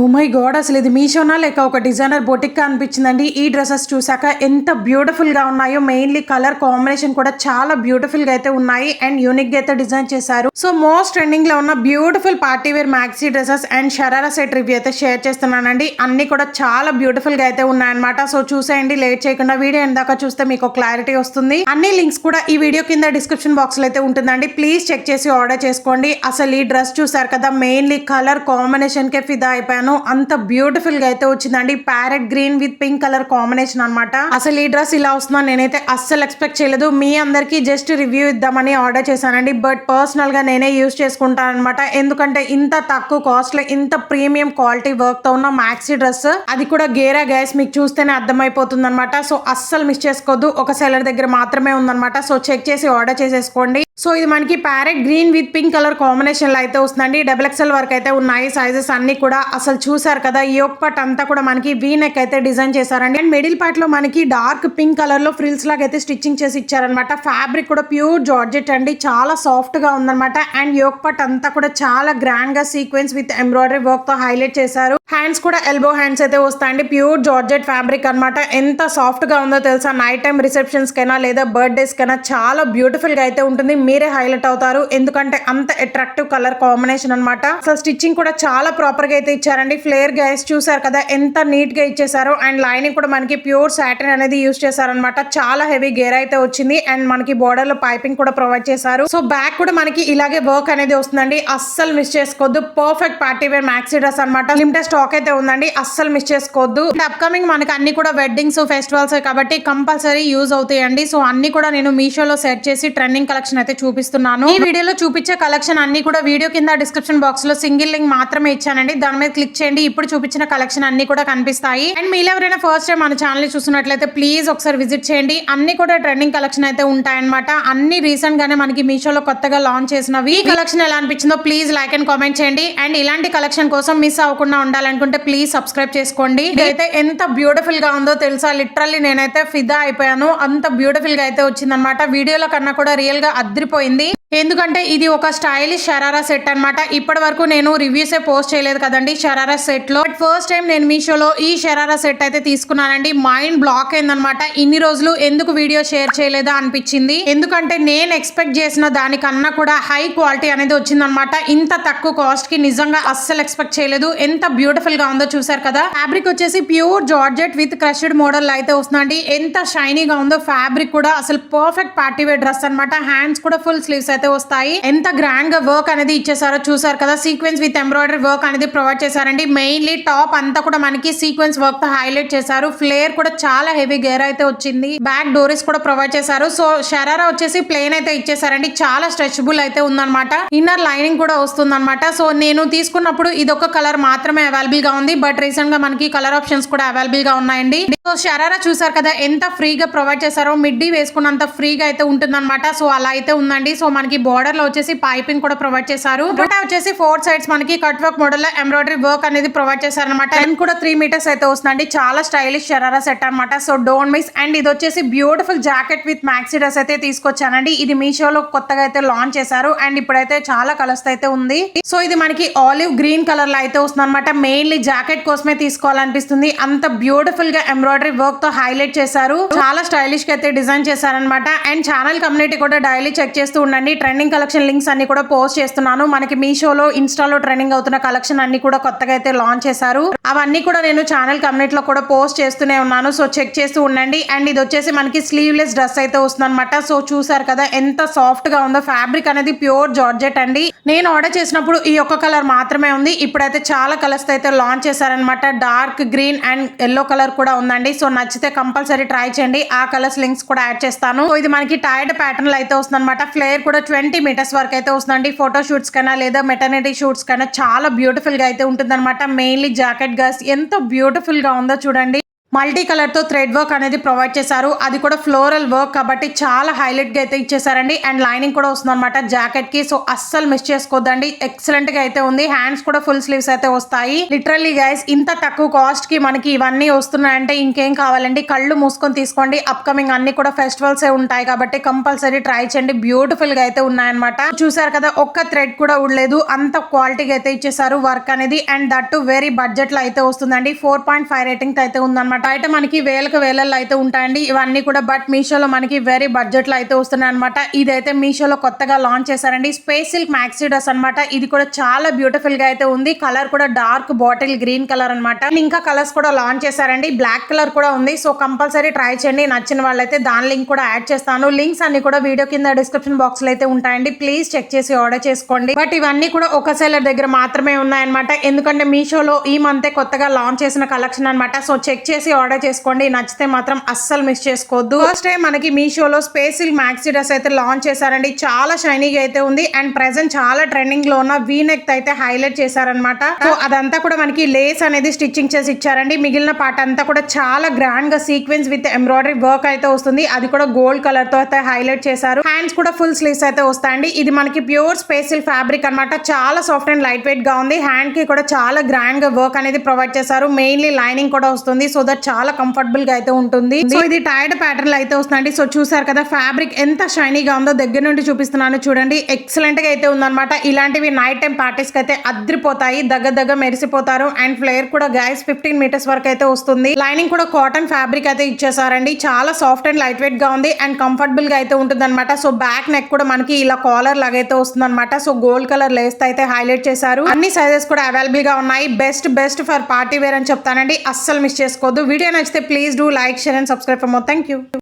Oh my God అసలు ఇది మీషోనా లేక ఒక డిజైనర్ బొటిక్గా అనిపించిందండి? ఈ డ్రెస్సెస్ చూసాక ఎంత బ్యూటిఫుల్గా ఉన్నాయో మెయిన్లీ కలర్ కాంబినేషన్ కూడా చాలా బ్యూటిఫుల్గా అయితే ఉన్నాయి అండ్ యూనిక్గా అయితే డిజైన్ చేశారు. సో మోస్ట్ ట్రెండింగ్లో ఉన్న beautiful party wear maxi dresses and sharara set review అయితే షేర్ చేస్తున్నానండి. అన్ని కూడా చాలా బ్యూటిఫుల్గా అయితే ఉన్నాయన్నమాట. సో చూసేయండి లేట్ చేయకుండా వీడియో ఎందాక చూస్తే మీకు క్లారిటీ వస్తుంది. అన్ని లింక్స్ కూడా ఈ వీడియో కింద డిస్క్రిప్షన్ బాక్స్లో అయితే ఉంటుందండి. ప్లీజ్ చెక్ చేసి ఆర్డర్ చేసుకోండి. అసలు ఈ డ్రెస్ చూసారు కదా మెయిన్లీ కలర్ కాంబినేషన్కే ఫిదా అయిపోయాను. అంత బ్యూటిఫుల్గా అయితే వచ్చిందండి. Parrot green with pink colour combination అనమాట అసలు ఈ డ్రెస్ ఇలా వస్తుందని నేనైతే అస్సలు ఎక్స్పెక్ట్ చేయలేదు. మీ అందరికి జస్ట్ రివ్యూ ఇద్దామని ఆర్డర్ చేశానండి. బట్ పర్సనల్గా నేనే యూస్ చేసుకుంటాను అనమాట ఎందుకంటే ఇంత తక్కువ కాస్ట్లో ఇంత ప్రీమియం క్వాలిటీ వర్క్తో ఉన్న మ్యాక్సీ డ్రెస్ అది కూడా గేరా గ్యాస్ మీకు చూస్తేనే అర్థమైపోతుంది అనమాట సో అస్సలు మిస్ చేసుకోవద్దు. ఒక సెలర్ దగ్గర మాత్రమే ఉందన్నమాట. సో చెక్ చేసి ఆర్డర్ చేసేసుకోండి. సో ఇది మనకి parrot green with pink colour కాంబినేషన్లో అయితే వస్తుందండి. డబుల్ ఎక్స్ఎల్ వరకు అయితే ఉన్నాయి. సైజెస్ అన్ని కూడా అసలు చూసారు కదా ఈ ఒక్క పట్ అంతా కూడా మనకి వీ నెక్ అయితే డిజైన్ చేశారండి. అండ్ మిడిల్ పార్ట్లో మనకి డార్క్ పింక్ కలర్లో ఫ్రిల్స్ లాగా అయితే స్టిచ్చింగ్ చేసి ఇచ్చారనమాట ఫ్యాబ్రిక్ కూడా ప్యూర్ జార్జెట్ అండి. చాలా సాఫ్ట్గా ఉందన్నమాట. అండ్ యోక్ పట్ అంతా కూడా చాలా గ్రాండ్గా సీక్వెన్స్ విత్ ఎంబ్రాయిడరీ వర్క్తో హైలైట్ చేశారు. హ్యాండ్స్ కూడా ఎల్బో హ్యాండ్స్ అయితే వస్తాయండి. ప్యూర్ జార్జెట్ ఫ్యాబ్రిక్ అన్నమాట. ఎంత సాఫ్ట్గా ఉందో తెలుసా? నైట్ టైం రిసెప్షన్స్ కైనా లేదా బర్త్డేస్ కైనా చాలా బ్యూటిఫుల్గా అయితే ఉంటుంది. మీరే హైలైట్ అవుతారు. ఎందుకంటే అంత అట్రాక్టివ్ కలర్ కాంబినేషన్ అన్నమాట. అసలు స్టిచ్చింగ్ కూడా చాలా ప్రాపర్గా అయితే ఇచ్చారండి. ఫ్లేర్ గైస్ చూసారు కదా ఎంత నీట్గా ఇచ్చేసారు అండ్ లైనింగ్ కూడా మనకి ప్యూర్ సాటిన్ అనేది యూస్ చేశారనమాట చాలా హెవీ గేర్ అయితే వచ్చింది. అండ్ మనకి బోర్డర్లో పైపింగ్ కూడా ప్రొవైడ్ చేశారు. సో బ్యాక్ కూడా మనకి ఇలాగే వర్క్ అనేది వస్తుందండి. అస్సలు మిస్ చేసుకోవద్దు. Perfect party wear maxi dress అనమాట లిమిటెడ్ స్టాక్ అయితే ఉందండి. అస్సలు మిస్ చేసుకోవద్దు. అండ్ అప్కమింగ్ మనకి అన్ని కూడా వెడ్డింగ్స్ ఫెస్టివల్స్ కాబట్టి కంపల్సరీ యూజ్ అవుతాయండి. సో అన్ని కూడా నేను మీషోలో సెట్ చేసి ట్రెండింగ్ కలెక్షన్ అయితే చూపిస్తున్నాను. ఈ వీడియోలో చూపించే కలెక్షన్ అన్ని కూడా వీడియో కింద డిస్క్రిప్షన్ బాక్స్లో సింగిల్ లింక్ మాత్రమే ఇచ్చానండి. దాని మీద క్లిక్ చేయండి. ఇప్పుడు చూపించిన కలెక్షన్ అన్ని కూడా కనిపిస్తాయి. అండ్ మీరు ఎవరైనా ఫస్ట్ టైం మన ఛానల్ చూస్తున్నట్లయితే ప్లీజ్ ఒకసారి విజిట్ చేయండి. అన్ని కూడా ట్రెండింగ్ కలెక్షన్ అయితే ఉంటాయన్నమాట. అన్ని రీసెంట్ గానే మనకి మీషోలో కొత్తగా లాంచ్ చేసినవి. ఈ కలెక్షన్ ఎలా అనిపించిందో ప్లీజ్ లైక్ అండ్ కామెంట్ చేయండి. అండ్ ఇలాంటి కలెక్షన్ కోసం మిస్ అవ్వకుండా ఉండాలనుకుంటే ప్లీజ్ సబ్స్క్రైబ్ చేసుకోండి. అయితే ఎంత బ్యూటిఫుల్గా ఉందో తెలుసా? లిటరల్లీ నేనైతే ఫిదా అయిపోయాను. అంత బ్యూటిఫుల్గా అయితే వచ్చిందనమాట వీడియోలో కన్నా కూడా రియల్గా అద్దె అదిరిపోయింది ఎందుకంటే ఇది ఒక స్టైలిష్ షరారా సెట్ అన్నమాట. ఇప్పటి వరకు నేను రివ్యూసే పోస్ట్ చేయలేదు కదండి షరారా సెట్లో బట్ ఫస్ట్ టైం నేను మీషోలో ఈ షరారా సెట్ అయితే తీసుకున్నానండి. మైండ్ బ్లాక్ అయిందనమాట ఇన్ని రోజులు ఎందుకు వీడియో షేర్ చేయలేదా అనిపించింది. ఎందుకంటే నేను ఎక్స్పెక్ట్ చేసిన దానికన్నా కూడా హై క్వాలిటీ అనేది వచ్చిందనమాట ఇంత తక్కువ కాస్ట్కి నిజంగా అస్సలు ఎక్స్పెక్ట్ చేయలేదు. ఎంత బ్యూటిఫుల్గా ఉందో చూసారు కదా. ఫ్యాబ్రిక్ వచ్చేసి pure georgette with crushed model అయితే వస్తుందండి. ఎంత షైనీగా ఉందో ఫ్యాబ్రిక్ కూడా అసలు పర్ఫెక్ట్ పార్టీవేర్ డ్రెస్ అన్నమాట. హ్యాండ్స్ కూడా ఫుల్ స్లీవ్స్ అయితే వస్తాయి. ఎంత గ్రాండ్గా వర్క్ అనేది ఇచ్చేసారో చూసారు కదా. సీక్వెన్స్ విత్ ఎంబ్రాయిడరీ వర్క్ అనేది ప్రొవైడ్ చేశారండి. మెయిన్లీ టాప్ అంతా కూడా మనకి సీక్వెన్స్ వర్క్తో హైలైట్ చేశారు. ఫ్లేర్ కూడా చాలా హెవీ గేర్ అయితే వచ్చింది. బ్యాక్ డోరీస్ కూడా ప్రొవైడ్ చేశారు. సో షరారా వచ్చేసి ప్లేన్ అయితే ఇచ్చేసారండి. చాలా స్ట్రెచబుల్ అయితే ఉందన్నమాట. ఇన్నర్ లైనింగ్ కూడా వస్తుందన్నమాట. సో నేను తీసుకున్నప్పుడు ఇది ఒక కలర్ మాత్రమే అవైలబుల్గా ఉంది. బట్ రీసెంట్గా మనకి కలర్ ఆప్షన్స్ కూడా అవైలబుల్గా ఉన్నాయండి. సో షరారా చూసారు కదా. ఎంత ఫ్రీగా ప్రొవైడ్ చేశారో. మిడ్డీ వేసుకున్నంత ఫ్రీగా అయితే ఉంటుందన్నమాట. సో అలా అయితే ఉందండి. సో మనకి బోర్డర్లో వచ్చేసి పైపింగ్ కూడా ప్రొవైడ్ చేశారు. వచ్చేసి ఫోర్ సైడ్స్ మనకి కట్ వర్క్ మోడల్లో ఎంబ్రాయిడరీ వర్క్ అనేది ప్రొవైడ్ చేశారనమాట అండ్ కూడా త్రీ మీటర్స్ అయితే వస్తుందండి. చాలా స్టైలిష్ షరారా సెట్ అన్నమాట. సో డోంట్ మిస్ అండ్ ఇది వచ్చేసి beautiful jacket with maxi dress అయితే తీసుకొచ్చానండి. ఇది మీషోలో కొత్తగా అయితే లాంచ్ చేశారు. అండ్ ఇప్పుడైతే చాలా కలర్స్ అయితే ఉంది. సో ఇది మనకి ఆలివ్ గ్రీన్ కలర్లో అయితే వస్తుంది అనమాట మెయిన్లీ జాకెట్ కోసమే తీసుకోవాలనిపిస్తుంది. అంత బ్యూటిఫుల్గా ఎంబ్రాయిడరీ వర్క్తో హైలైట్ చేశారు. చాలా స్టైలిష్గా అయితే డిజైన్ చేశారనమాట అండ్ ఛానల్ కమ్యూనిటీ కూడా డైలీ చెక్ చేస్తూ ఉండండి. ట్రెండింగ్ కలెక్షన్ లింక్స్ అన్ని కూడా పోస్ట్ చేస్తున్నాను. మనకి మీషోలో ఇన్స్టాలో ట్రెండింగ్ అవుతున్న కలెక్షన్ అన్ని కూడా కొత్తగా అయితే లాంచ్ చేశారు. అవన్నీ కూడా నేను ఛానల్ కమ్యూనిటీలో కూడా పోస్ట్ చేస్తూనే ఉన్నాను. సో చెక్ చేస్తూ ఉండండి. అండ్ ఇది వచ్చేసి మనకి స్లీవ్లెస్ డ్రెస్ అయితే వస్తుంది అనమాట సో చూసారు కదా ఎంత సాఫ్ట్గా ఉందో. ఫ్యాబ్రిక్ అనేది ప్యూర్ జార్జెట్ అండి. నేను ఆర్డర్ చేసినప్పుడు ఈ ఒక్క కలర్ మాత్రమే ఉంది. ఇప్పుడైతే చాలా కలర్స్ అయితే లాంచ్ చేశారనమాట dark green and yellow colour కూడా ఉందండి. సో నచ్చితే కంపల్సరీ ట్రై చేయండి. ఆ కలర్స్ లింక్స్ కూడా యాడ్ చేస్తాను. సో ఇది మనకి టైర్డ్ ప్యాటర్న్ అయితే వస్తుంది అనమాట ఫ్లేర్ కూడా ట్వంటీ మీటర్స్ వరకు అయితే వస్తుందండి. ఫోటో షూట్స్ కన్నా లేదా మెటర్నిటీ షూట్స్ కన్నా చాలా బ్యూటిఫుల్గా అయితే ఉంటుంది అనమాట మెయిన్లీ జాకెట్ గర్స్ ఎంత బ్యూటిఫుల్గా ఉందో చూడండి. మల్టీ కలర్తో థ్రెడ్ వర్క్ అనేది ప్రొవైడ్ చేశారు. అది కూడా ఫ్లోరల్ వర్క్ కాబట్టి చాలా హైలైట్గా అయితే ఇచ్చేసారండి అండ్ లైనింగ్ కూడా వస్తుంది అనమాట జాకెట్కి సో అస్సలు మిస్ చేసుకోవద్దండి ఎక్సలెంట్గా అయితే ఉంది. హ్యాండ్స్ కూడా ఫుల్ స్లీవ్స్ అయితే వస్తాయి. లిటరల్లీ గైస్ ఇంత తక్కువ కాస్ట్కి మనకి ఇవన్నీ వస్తున్నాయంటే ఇంకేం కావాలండి? కళ్ళు మూసుకొని తీసుకోండి. అప్కమింగ్ అన్ని కూడా ఫెస్టివల్స్ ఏ ఉంటాయి కాబట్టి కంపల్సరీ ట్రై చేయండి. బ్యూటిఫుల్గా అయితే ఉన్నాయన్నమాట. చూసారు కదా ఒక్క థ్రెడ్ కూడా ఉండలేదు అంత క్వాలిటీగా అయితే ఇచ్చేసారు వర్క్ అనేది. అండ్ దట్ వెరీ బడ్జెట్లో అయితే వస్తుందండి. ఫోర్ పాయింట్ ఫైవ్ రేటింగ్ అయితే ఉందన్నమాట. బయట మనకి వేలకు వేలల్లో అయితే ఉంటాయండి. ఇవన్నీ కూడా బట్ మీషోలో మనకి వెరీ బడ్జెట్లో అయితే వస్తున్నాయి అనమాట ఇదైతే మీషోలో కొత్తగా లాంచ్ చేశారండి. స్పేస్ సిల్క్ మ్యాక్సిడస్ అనమాట ఇది కూడా చాలా బ్యూటిఫుల్గా అయితే ఉంది. కలర్ కూడా డార్క్ బాటిల్ గ్రీన్ కలర్ అనమాట ఇంకా కలర్స్ కూడా లాంచ్ చేశారండి. బ్లాక్ కలర్ కూడా ఉంది. సో కంపల్సరీ ట్రై చేయండి. నచ్చిన వాళ్ళైతే దాని లింక్ కూడా యాడ్ చేస్తాను. లింక్స్ అన్ని కూడా వీడియో కింద డిస్క్రిప్షన్ బాక్స్లో అయితే ఉంటాయండి. ప్లీజ్ చెక్ చేసి ఆర్డర్ చేసుకోండి. బట్ ఇవన్నీ కూడా ఒక సెలర్ దగ్గర మాత్రమే ఉన్నాయన్నమాట. ఎందుకంటే మీషోలో ఈ మంతే కొత్తగా లాంచ్ చేసిన కలెక్షన్ అనమాట సో చెక్ చేసి ఆర్డర్ చేసుకోండి. నచ్చితే మాత్రం అస్సలు మిస్ చేసుకోవద్దు. ఫస్ట్ టైం మనకి మీషోలో స్పేసిల్ మ్యాక్సీ డ్రెస్ అయితే లాంచ్ చేశారండి. చాలా షైనీగా అయితే ఉంది. అండ్ ప్రెసెంట్ చాలా ట్రెండింగ్లో ఉన్న వీ నెక్ అయితే హైలైట్ చేశారనమాట సో అదంతా కూడా మనకి లేస్ అనేది స్టిచ్చింగ్ చేసి ఇచ్చారండి. మిగిలిన పార్ట్ అంతా కూడా చాలా గ్రాండ్గా సీక్వెన్స్ విత్ ఎంబ్రాయిడరీ వర్క్ అయితే వస్తుంది. అది కూడా గోల్డ్ కలర్తో అయితే హైలైట్ చేశారు. హ్యాండ్స్ కూడా ఫుల్ స్లీవ్స్ అయితే వస్తాయండి. ఇది మనకి ప్యూర్ స్పేసిల్ ఫ్యాబ్రిక్ అన్నమాట. చాలా సాఫ్ట్ అండ్ లైట్ వెయిట్గా ఉంది. హ్యాండ్కి కూడా చాలా గ్రాండ్గా వర్క్ అనేది ప్రొవైడ్ చేశారు. మెయిన్లీ లైనింగ్ కూడా వస్తుంది. సో దట్ చాలా కంఫర్టబుల్గా అయితే ఉంటుంది. సో ఇది టైర్డ్ ప్యాటర్న్ అయితే వస్తుందండి. సో చూసారు కదా ఫ్యాబ్రిక్ ఎంత షైనీగా ఉందో దగ్గర నుండి చూపిస్తున్నాను చూడండి. ఎక్సలెంట్గా అయితే ఉందన్నమాట. ఇలాంటివి నైట్ టైం పార్టీస్ అయితే అద్రిపోతాయి దగ్గర దగ్గర మెరిసిపోతారు. అండ్ ఫ్లేర్ కూడా గైస్ ఫిఫ్టీన్ మీటర్స్ వరకు అయితే వస్తుంది. లైనింగ్ కూడా కాటన్ ఫ్యాబ్రిక్ అయితే ఇచ్చేసారండి. చాలా సాఫ్ట్ అండ్ లైట్ వెయిట్గా ఉంది. అండ్ కంఫర్టబుల్గా అయితే ఉంటుంది అనమాట సో బ్యాక్ నెక్ కూడా మనకి ఇలా కాలర్ లాగా అయితే వస్తుంది అనమాట సో గోల్డ్ కలర్ లేస్ అయితే హైలైట్ చేశారు. అన్ని సైజెస్ కూడా అవైలబుల్గా ఉన్నాయి. Best best for party wear అని చెప్తానండి. అస్సలు మిస్ చేసుకోవద్దు. వీడియో నచ్చితే please do like share and subscribe for more thank you